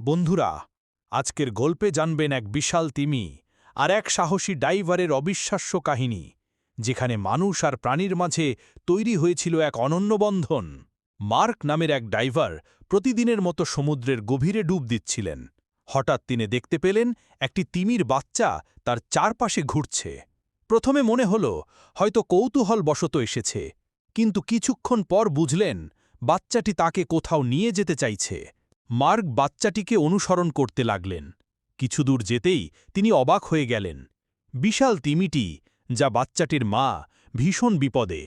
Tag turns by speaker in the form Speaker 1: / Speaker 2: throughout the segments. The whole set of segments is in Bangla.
Speaker 1: বন্ধুরা, আজকের গল্পে জানবেন এক বিশাল তিমি আর এক সাহসী ডাইভারের অবিশ্বাস্য কাহিনী, যেখানে মানুষ আর প্রাণীর মাঝে তৈরি হয়েছিল এক অনন্য বন্ধন। মার্ক নামের এক ডাইভার প্রতিদিনের মতো সমুদ্রের গভীরে ডুব দিচ্ছিলেন। হঠাৎ তিনি দেখতে পেলেন একটি তিমির বাচ্চা তার চারপাশে ঘুরছে। প্রথমে মনে হল, হয়তো কৌতূহল বশত এসেছে, কিন্তু কিছুক্ষণ পর বুঝলেন, বাচ্চাটি তাকে কোথাও নিয়ে যেতে চাইছে। মার্ক বাচ্চাটিকে অনুসরণ করতে লাগলেন। কিছুদূর যেতেই তিনি অবাক হয়ে গেলেন। বিশাল তিমিটি, যা বাচ্চাটির মা, ভীষণ বিপদে।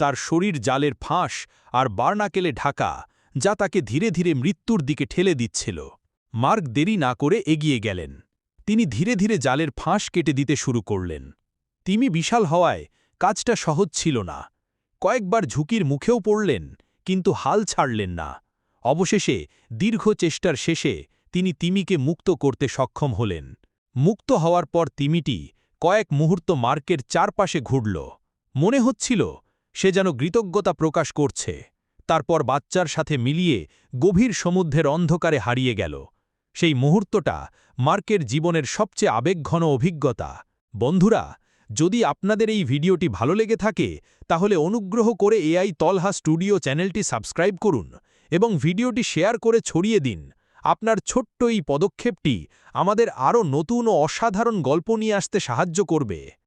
Speaker 1: তার শরীর জালের ফাঁস আর বার্নাকেলে ঢাকা, যা তাকে ধীরে ধীরে মৃত্যুর দিকে ঠেলে দিচ্ছিল। মার্ক দেরি না করে এগিয়ে গেলেন। তিনি ধীরে ধীরে জালের ফাঁস কেটে দিতে শুরু করলেন। তিমি বিশাল হওয়ায় কাজটা সহজ ছিল না। কয়েকবার ঝুঁকির মুখেও পড়লেন, কিন্তু হাল ছাড়লেন না। অবশেষে, দীর্ঘ চেষ্টার শেষে, তিনি তিমিকে মুক্ত করতে সক্ষম হলেন। মুক্ত হওয়ার পর তিমিটি কয়েক মুহূর্ত মার্কের চারপাশে ঘুরল। মনে হচ্ছিল, সে যেন কৃতজ্ঞতা প্রকাশ করছে। তারপর বাচ্চার সাথে মিলিয়ে গভীর সমুদ্রের অন্ধকারে হারিয়ে গেল। সেই মুহূর্তটা মার্কের জীবনের সবচেয়ে আবেগঘন অভিজ্ঞতা। বন্ধুরা, যদি আপনাদের এই ভিডিওটি ভালো লেগে থাকে, তাহলে অনুগ্রহ করে এআই তলহা স্টুডিও চ্যানেলটি সাবস্ক্রাইব করুন। এবং ভিডিওটি শেয়ার করে ছড়িয়ে দিন। আপনার ছোট্ট এই পদক্ষেপটি আমাদের আরও নতুন ও অসাধারণ গল্প নিয়ে আসতে সাহায্য করবে।